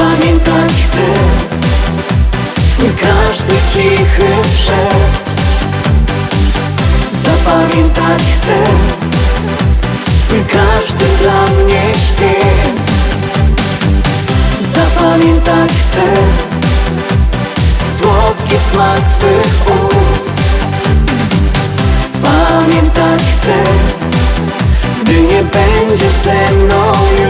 pamiętać chcę. Twój każdy cichy wszedł. Zapamiętać chcę. Twój każdy dla mnie śpiew. Zapamiętać chcę. Słodki smak Twych ust. Pamiętać chcę Gdy nie będziesz ze mną już.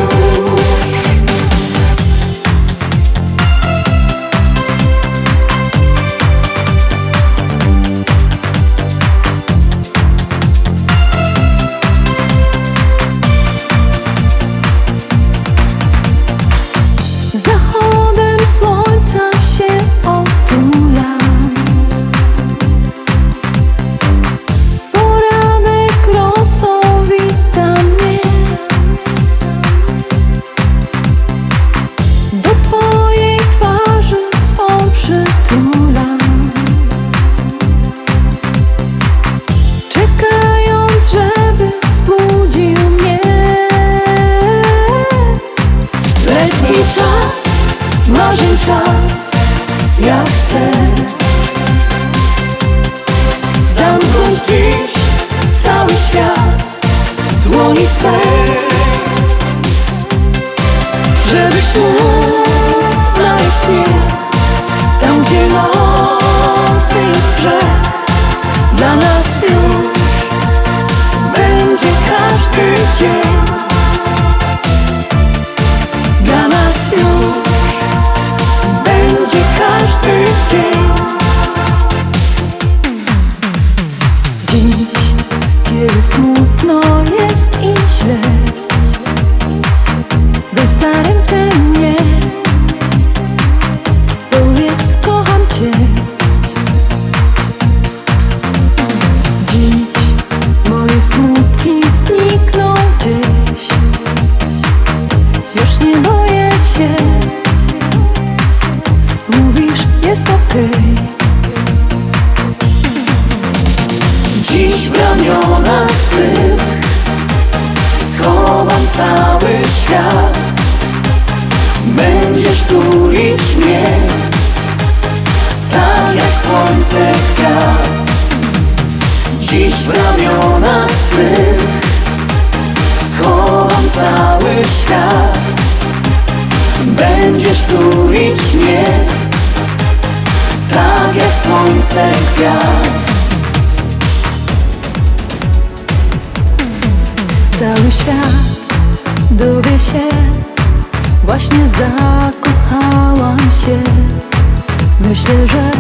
Marzeń czas Ja chcę. Zamknąć dziś cały świat w Dłoni swej. Żebyś mógł znaleźć mnie Tam gdzie nocy jest Dla nas już będzie każdy dzień nie boję się Mówisz jest okej Dziś w ramionach Twych schowam cały świat. Będziesz tulić mnie, tak jak słońce kwiat. Dziś w ramionach Twych schowam cały świat. Będziesz tulić mnie, tak jak słońce kwiat. Cały świat dowie się. Właśnie zakochałam się. Myślę, że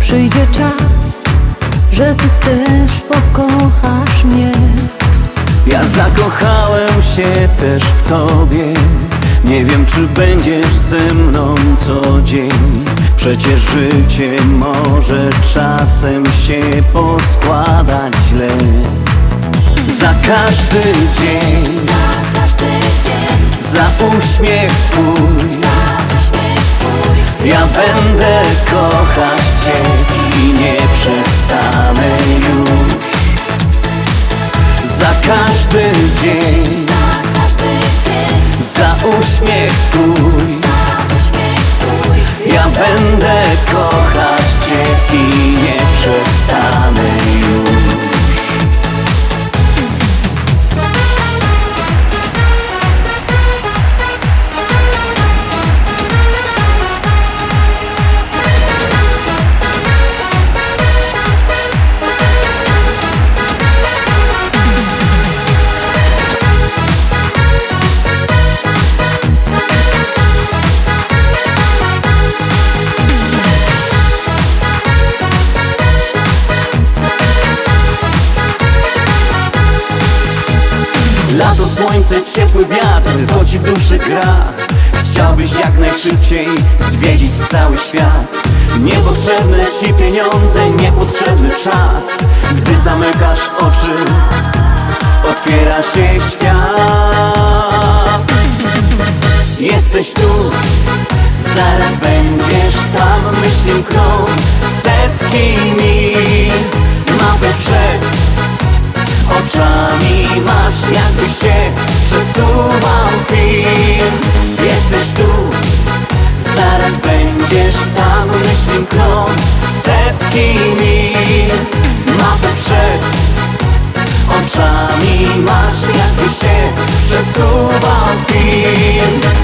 przyjdzie czas Że ty też pokochasz mnie. Ja zakochałem się też w tobie Nie wiem czy będziesz ze mną co dzień. Przecież życie może czasem się poskładać źle. Za każdy dzień Za uśmiech twój Ja będę kochać cię I nie przestanę już. Za każdy dzień, za uśmiech Twój. Ja będę kochać Cię i nie przestanę Lato, słońce, ciepły wiatr, to ci w duszy gra. Chciałbyś jak najszybciej zwiedzić cały świat. Niepotrzebne ci pieniądze, niepotrzebny czas. Gdy zamykasz oczy, otwiera się świat. Jesteś tu, zaraz będziesz tam Myśli krąg, setki jakby się przesuwał film. Jesteś tu, zaraz będziesz tam Myśli przemkną setki mil. Mapę przed oczami masz Jakby się przesuwał film